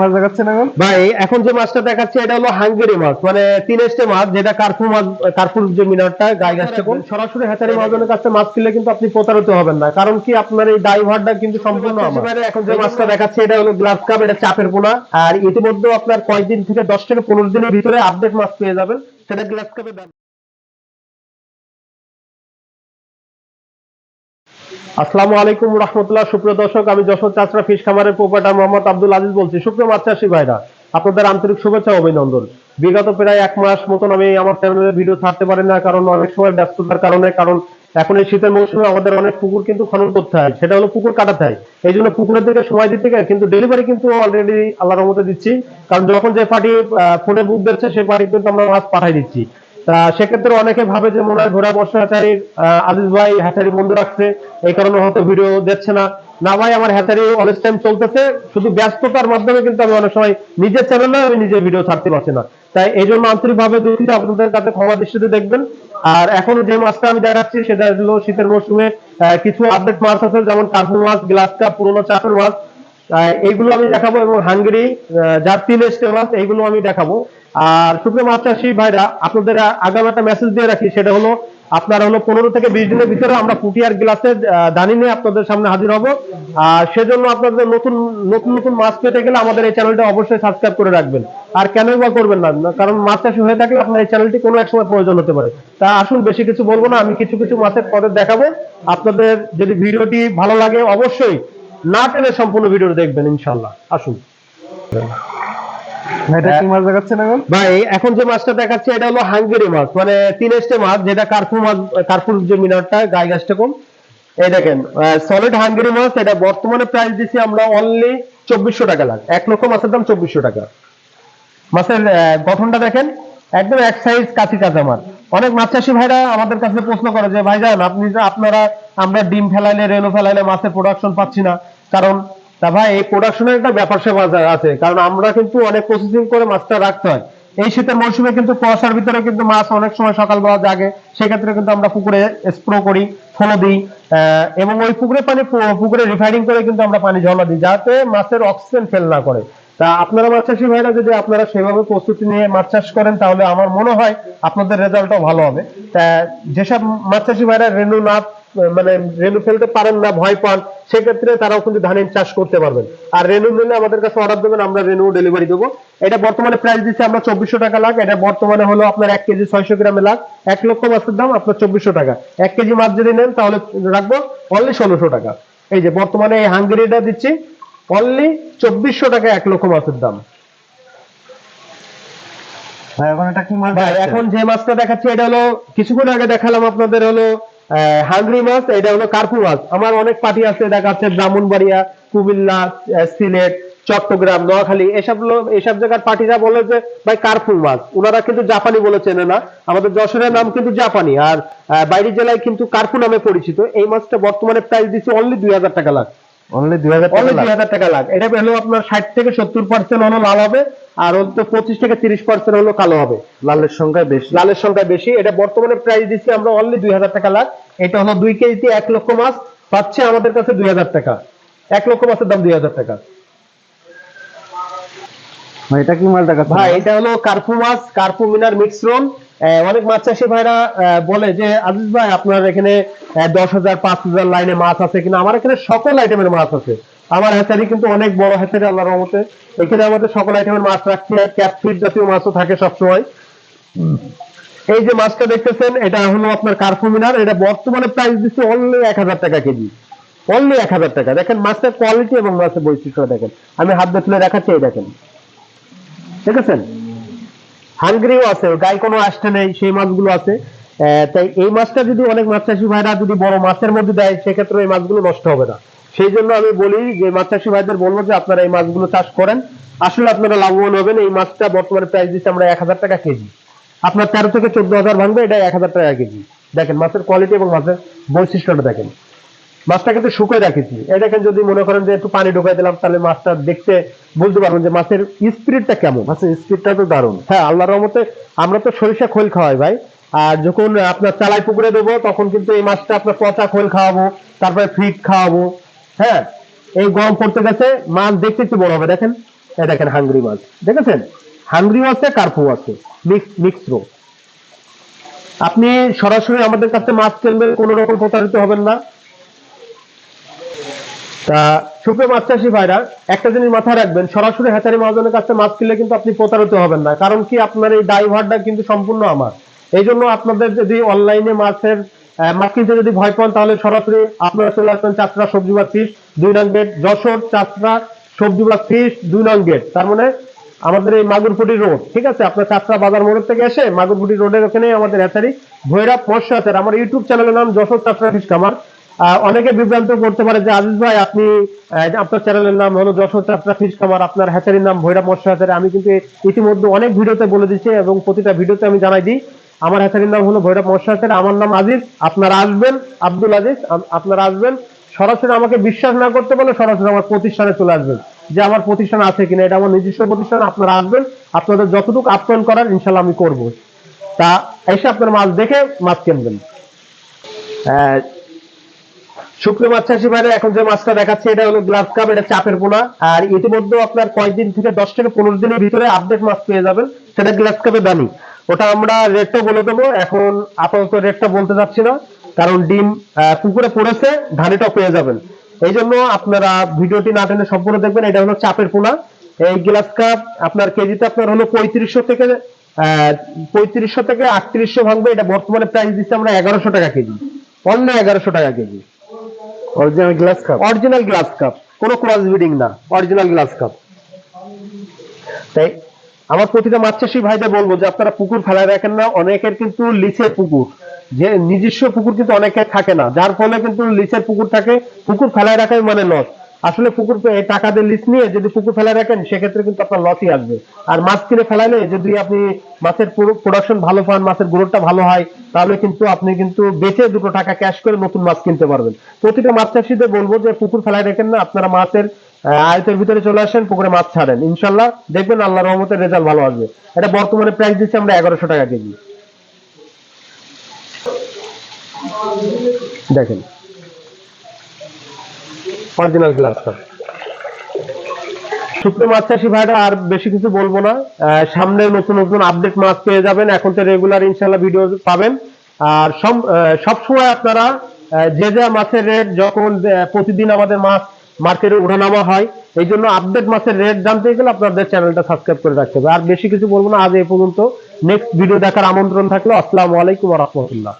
মাছ দেখাচ্ছেন এখন? ভাই এখন যে মাছটা দেখাচ্ছে এটা হলো হাঙ্গেরি মাছ মানে তিন স্টে মাছ যেটা কার্পু মাছ কার্পুর যে মিনারটা গাই গাছটা কোন সরাসরি হ্যাচারি মহাজনের কাছে মাছ কিনলে কিন্তু আপনি প্রতারিত হবেন না কারণ কি আপনার এই ড্রাইভারটা কিন্তু সম্পূর্ণ আমার। এখন যে মাছটা দেখাচ্ছে এটা হলো গ্লাস কাপ এটা চাপের পোনা। আর ইতিমধ্যে আপনার কয়েকদিন থেকে দশ থেকে পনেরো দিনের ভিতরে আপডেট মাছ পেয়ে যাবেন সেটা গ্লাস কাপের দাম আসসালামু আলাইকুম রহমতুল্লাহ। সুপ্রিয় দর্শক, আমি যশোর চাষরা ফিশ খামারের প্রোপাইটার মোহাম্মদ আব্দুল আজিজ বলছি। সুপ্রিয় মাছ ভাইরা, আপনাদের আন্তরিক শুভেচ্ছা অভিনন্দন। বিগত প্রায় এক মাস মতন আমি আমার চ্যানেলে ভিডিও ছাড়তে পারি না, কারণ অনেক সময় ব্যস্ততার কারণে, কারণ এখন এই শীতের মৌসুমে আমাদের অনেক পুকুর কিন্তু খনন করতে হয়। সেটা হলো পুকুর কাটাতে হয় এই জন্য পুকুরের দিকে সময় দিতে গেলে কিন্তু ডেলিভারি কিন্তু অলরেডি আল্লাহর রহমতে দিচ্ছি। কারণ যখন যে পার্টি ফোনে বুক দিচ্ছে সেই পার্টি কিন্তু আমরা মাছ পাঠাই দিচ্ছি। তা সেক্ষেত্রে অনেকে ভাবে যে মনে হয় ঘোড়া বর্ষা হ্যাচারির আজিজ ভাই হ্যাচারি বন্ধ রাখছে, এই কারণে হয়তো ভিডিও দিচ্ছে না। না ভাই, আমার হ্যাচারি অনেক টাইম চলতেছে, শুধু ব্যস্ততার মাধ্যমে কিন্তু আমি অনেক সময় নিজের চ্যানেলে আমি নিজের ভিডিও ছাড়তে পারছি না। তাই এই জন্য আন্তরিকভাবে দুঃখিত, আপনাদের কাছে ক্ষমা দৃষ্টিতে দেখবেন। আর এখন যে মাছটা আমি দেখাচ্ছি, সেটা হলো শীতের মৌসুমে কিছু আপডেট মাছ আছে, যেমন কার্পু মাছ গ্লাস কাপ পুরোনো চাপের মাছ। এইগুলো আমি দেখাবো এবং হাঙ্গেরি যার তিন স্টেপ মাছ, এইগুলো আমি দেখাবো। আর শুক্র মাছ চাষি ভাইরা, আপনাদের আগাম একটা মেসেজ দিয়ে রাখি, সেটা হলো আপনার হলো পনেরো থেকে বিশ দিনের ভিতরে আমরা পুটিয়ার গ্লাসে দানি নিয়ে আপনাদের সামনে হাজির হব। আর সেজন্য আপনাদের নতুন নতুন নতুন মাছ পেতে গেলে আমাদের এই চ্যানেলটা অবশ্যই সাবস্ক্রাইব করে রাখবেন। আর কেনই বা করবেন না? কারণ মাছ চাষি হয়ে থাকলে আপনার এই চ্যানেলটি কোনো এক সময় প্রয়োজন হতে পারে। তা আসুন, বেশি কিছু বলব না, আমি কিছু কিছু মাছের পদের দেখাবো। আপনাদের যদি ভিডিওটি ভালো লাগে, অবশ্যই না টেনে সম্পূর্ণ ভিডিও দেখবেন ইনশাল্লাহ আসুন। এটা কি মাছ দেখাচ্ছেন এখন? ভাই এখন যে মাছটা দেখাচ্ছে এটা হলো হাঙ্গেরি মাছ। মানে মাছ যেটা কার্পু মাছ কার্পুর যে মিনারটা গাই গাছটা কম। এই দেখেন সলিড হাঙ্গেরি মাছ এটা বর্তমানে প্রাইস দিচ্ছি আমরা অনলি চব্বিশশো টাকা লাখ। এক লক্ষ মাছের দাম চব্বিশশো টাকা। মাছের গঠনটা দেখেন একদম এক সাইজ কাছি কাঁচা মাছ অনেক মাছ চাষি ভাইরা আমাদের কাছে প্রশ্ন করে যে ভাইজান আপনি আপনারা আমরা ডিম ফেলাইলে রেণু ফেলাইলে মাছের প্রোডাকশন পাচ্ছি না। কারণ তা ভাই, এই প্রোডাকশনের একটা ব্যাপার স্যাপার আছে, কারণ আমরা কিন্তু অনেক প্রসেসিং করে মাছটা রাখতে হয়। এই শীতের মৌসুমে কিন্তু কুয়াশার ভিতরে কিন্তু মাছ অনেক সময় সকালবেলা জাগে, সেক্ষেত্রে কিন্তু আমরা পুকুরে স্প্রো করি ফলো দিই এবং ওই পুকুরে পানি পুকুরে রিফাইনিং করে কিন্তু আমরা পানি জমা দিই, যাতে মাছের অক্সিজেন ফেল না করে। তা আপনারা মাছ চাষি ভাইরা যদি আপনারা সেভাবে প্রস্তুতি নিয়ে মাছ চাষ করেন, তাহলে আমার মনে হয় আপনাদের রেজাল্টও ভালো হবে। তা যেসব মাছ চাষি ভাইরা রেনু না মানে রেণু ফেলতে পারেন না ভয় পান সেক্ষেত্রে তারাও কিন্তু ধানের চাষ করতে পারবেন। আর রেণু নিলে আমাদের কাছে অর্ডার দেবেন আমরা রেণু ডেলিভারি দেবো। এটা বর্তমানে প্রাইস দিচ্ছে আমরা চব্বিশশো টাকা লাখ এটা বর্তমানে হলো আপনার এক কেজি ছয়শো গ্রামে লাখ। এক লক্ষ মাছের দাম আপনার চব্বিশশো টাকা। এক কেজি মাছ যদি নেন তাহলে রাখব অনলি ষোলোশো টাকা। এই যে বর্তমানে এই হাঙ্গেরিটা দিচ্ছি অনলি চব্বিশশো টাকা এক লক্ষ মাছের দাম। ভাই এখন এটা কি মাছ এখন যে মাছটা দেখাচ্ছি এটা হলো কিছুক্ষণ আগে দেখালাম আপনাদের হলো হাঙ্গরি মাছ এটা হলো কার্পু মাছ আমার অনেক পার্টি আছে দেখাচ্ছে ব্রাহ্মণবাড়িয়া কুমিল্লা সিলেট চট্টগ্রাম নোয়াখালী এসব এসব জায়গার পার্টিরা বলে যে ভাই কার্পু মাছ ওনারা কিন্তু জাপানি বলে চেনে না। আমাদের যশোরের নাম কিন্তু জাপানি। আর বাইরের জেলায় কিন্তু কার্পু নামে পরিচিত। এই মাছটা বর্তমানে প্রাইস দিচ্ছে অনলি দুই হাজার টাকা লাখ। অনলি দুই হাজার টাকা লাখ। এটা হলো আপনার ষাট থেকে সত্তর পার্সেন্ট হলো লাল হবে। আর অন্তত পঁচিশ থেকে তিরিশ পার্সেন্ট হলো কালো হবে। লালের সংখ্যা বেশি? লালের সংখ্যা বেশি। এটা বর্তমানে প্রাইস দিচ্ছি আমরা অনলি দুই হাজার টাকা লাখ। এটা হলো দুই কেজিতে এক লক্ষ মাছ পাচ্ছে আমাদের কাছে দুই হাজার টাকা। এক লক্ষ মাছের দাম দুই হাজার টাকা। এটা কি মালটা ভাই এটা হলো কার্পু মাছ কার্পু মিনার মিক্সরন অনেক মাছ চাষি ভাইরা বলে যে, আজিজ ভাই, আপনার এখানে দশ হাজার, পাঁচ হাজার লাইনে মাছ আছে কিনা? আমার এখানে সকল আইটেমের মাছ আছে। আমার হ্যাচারি কিন্তু অনেক বড় হ্যাচারি আল্লাহর রহমতে। এখানে আমাদের সকল আইটেমের মাছ রাখছি ক্যাপফিট জাতীয় মাছও থাকে সবসময়। এই যে মাছটা দেখতেছেন, এটা হলো আপনার কার্পু মিনার এটা বর্তমানে প্রাইস দিচ্ছে অনলি এক হাজার টাকা কেজি। অনলি এক হাজার টাকা। দেখেন, মাছের কোয়ালিটি এবং মাছের বৈশিষ্ট্য দেখেন। আমি হাত দিয়ে তুলে দেখাচ্ছি, এই দেখেন। ঠিক আছে হাঙ্গরিও আছে গায়ে কোনো আসতে নেই, সেই মাছগুলো আছে। তাই এই মাছটা যদি অনেক মাছ চাষি ভাইরা যদি বড় মাছের মধ্যে দেয়, সেক্ষেত্রে এই মাছগুলো নষ্ট হবে না। সেই জন্য আমি বলি যে মাছ চাষি ভাইদের বলব যে, আপনারা এই মাছগুলো চাষ করেন। আসলে আপনারা লাভবান হবেন, এই মাছটা বর্তমানে প্রাইস দিচ্ছে আমরা এক হাজার টাকা কেজি। আপনার তেরো থেকে চোদ্দ হাজার ভাঙবে, এটা এক হাজার টাকা কেজি। দেখেন, মাছের কোয়ালিটি এবং মাছের বৈশিষ্ট্যটা দেখেন। মাছটা কিন্তু শুকিয়ে রাখেছি। দেখেন যদি মনে করেন যে একটু পানি ঢুকাই দিলাম, তাহলে মাছটা দেখতে বুঝতে পারবেন যে মাছের স্পিরিটটা কেমন। মাছের স্পিডটা তো দারুণ। হ্যাঁ আল্লাহর রহমতে আমরা তো সরিষা খোল খাওয়াই ভাই। আর যখন আপনার চালাই পুকুরে দেবো, তখন কিন্তু এই মাছটা আপনার পচা খোল খাওয়াবো, তারপরে ফিট খাওয়াবো। হ্যাঁ এই গরম পড়তে গেছে, মাছ দেখতে একটু বড় হবে। দেখেন, এই দেখেন হাঙ্গরি মাছ। দেখেছেন? হাঙ্গরি আছে কার্পু আছে মিক্স মিক্সড আপনি সরাসরি আমাদের কাছে মাছ কিনবেন, কোনো রকম প্রতারিত হবেন না। সুপ্রিয় মাছ চাষি ভাইরা, একটা জিনিস মাথায় রাখবেন, সরাসরি হ্যাচারি মহাজনের কাছে মাছ কিনলে কিন্তু আপনি প্রতারিত হবেন না, কারণ কি আপনার এই ড্রাইভারটা কিন্তু সম্পূর্ণ আমার। এই জন্য আপনাদের যদি অনলাইনে মাছের মাছ কিনতে যদি ভয় পান, তাহলে সরাসরি আপনারা চলে আসবেন চাষরা সবজি বা ফিস দুই নং গেট, যশোর চাষরা সবজি বা ফিস দুই নং গেট। তার মানে আমাদের এই মাগুরপুটি রোড, ঠিক আছে? আপনার চাষরা বাজার মোড় থেকে এসে মাগুরপুটি রোডের ওখানে আমাদের হ্যাচারি মৎস্য হ্যাচারি আমার ইউটিউব চ্যানেলের নাম যশোর চাষরা ফিস খামার। অনেকে বিভ্রান্ত করতে পারে যে, আজিজ ভাই, আপনি আপনার চ্যানেলের নাম হলো যশোর চাপড়া ফিশ খামার, আপনার হ্যাচারির নাম ভৈরব মৎস্য হ্যাচারি আমি কিন্তু ইতিমধ্যে অনেক ভিডিওতে বলে দিচ্ছি এবং প্রতিটা ভিডিওতে আমি জানাই দিই, আমার হ্যাচারির নাম হলো ভৈরব মৎস্য হ্যাচারি আমার নাম আজিজ, আপনারা আসবেন, আব্দুল আজিজ আপনারা আসবেন। সরাসরি আমাকে বিশ্বাস না করতে পারলে সরাসরি আমার প্রতিষ্ঠানে চলে আসবেন, যে আমার প্রতিষ্ঠান আছে কিনা, এটা আমার নিজস্ব প্রতিষ্ঠান, আপনারা আসবেন, আপনাদের যতটুকু আপ্যায়ন করার ইনশাল্লাহ আমি করব। তা এসে আপনার মাছ দেখে মাছ কিনবেন। শুক্র মাছ চাষি ভাইরা, এখন যে মাছটা দেখাচ্ছে, এটা হলো গ্লাস কাপ এটা চাপের পোনা। আর ইতিমধ্যে আপনার কয়েকদিন থেকে দশ থেকে পনেরো দিনের ভিতরে আপডেট মাছ পেয়ে যাবেন, সেটা গ্লাস কাপে দামি ওটা আমরা রেটটা বলে দেবো, এখন আপাতত রেটটা বলতে যাচ্ছি না, কারণ ডিম পুকুরে পড়েছে ধানিটা পেয়ে যাবেন। এই জন্য আপনারা ভিডিওটি না টেনে সম্পূর্ণ দেখবেন, এটা হলো চাপের পোনা। এই গ্লাস কাপ আপনার কেজিতে আপনার হলো পঁয়ত্রিশশো থেকে পঁয়ত্রিশশো থেকে আটত্রিশশো ভাঙবে, এটা বর্তমানে প্রাইস দিচ্ছে আমরা এগারোশো টাকা কেজি। অন্য এগারোশো টাকা KG. Original glass carp original glass carp কোনো ক্রস ব্রিডিং না অরিজিনাল গ্লাস কাপ তাই আমার প্রতিটা মাছ চাষি ভাইদের বলব যে আপনারা পুকুর ফেলায় রাখেন না অনেকের কিন্তু লিচের পুকুর। যে নিজস্ব পুকুর কিন্তু অনেকের থাকে না যার ফলে কিন্তু লিচের পুকুর থাকে। পুকুর ফেলায় রাখাই মানে লস আসলে পুকুর টাকা দিয়ে লিচ নিয়ে যদি পুকুর ফেলায় রাখেন, সেক্ষেত্রে কিন্তু আপনার লসই আসবে। আর মাছ কিনে ফেলাইলে যদি আপনি মাছের প্রোডাকশন ভালো পান, মাছের গ্রোথটা ভালো হয়, তাহলে কিন্তু আপনি কিন্তু বেচে দুটো টাকা ক্যাশ করে নতুন মাছ কিনতে পারবেন। প্রতিটা মাছ চাষিদের বলব যে, পুকুর ফেলায় রাখেন না, আপনারা মাছের আয়তের ভিতরে চলে আসেন, পুকুরে মাছ ছাড়েন। ইনশাল্লাহ দেখবেন আল্লাহ রহমতের রেজাল্ট ভালো আসবে। এটা বর্তমানে প্রাইস দিচ্ছি আমরা এগারোশো টাকা কেজি। দেখেন। অরিজিনাল গ্লাস শুক্র মাছ চাষি ভাইরা, আর বেশি কিছু বলব না। সামনে নতুন নতুন আপডেট মাছ পেয়ে যাবেন। এখন তো রেগুলার ইনশাল্লাহ ভিডিও পাবেন। আর সব- সবসময় আপনারা যে যে মাছের রেট যখন প্রতিদিন আমাদের মাছ মার্কেটে ওঠানামা হয়, এই জন্য আপডেট মাছের রেট জানতে গেলে আপনাদের চ্যানেলটা সাবস্ক্রাইব করে রাখতে হবে। আর বেশি কিছু বলব না, আজ এই পর্যন্ত। নেক্সট ভিডিও দেখার আমন্ত্রণ থাকল। আসসালামু আলাইকুম রহমতুল্লাহ।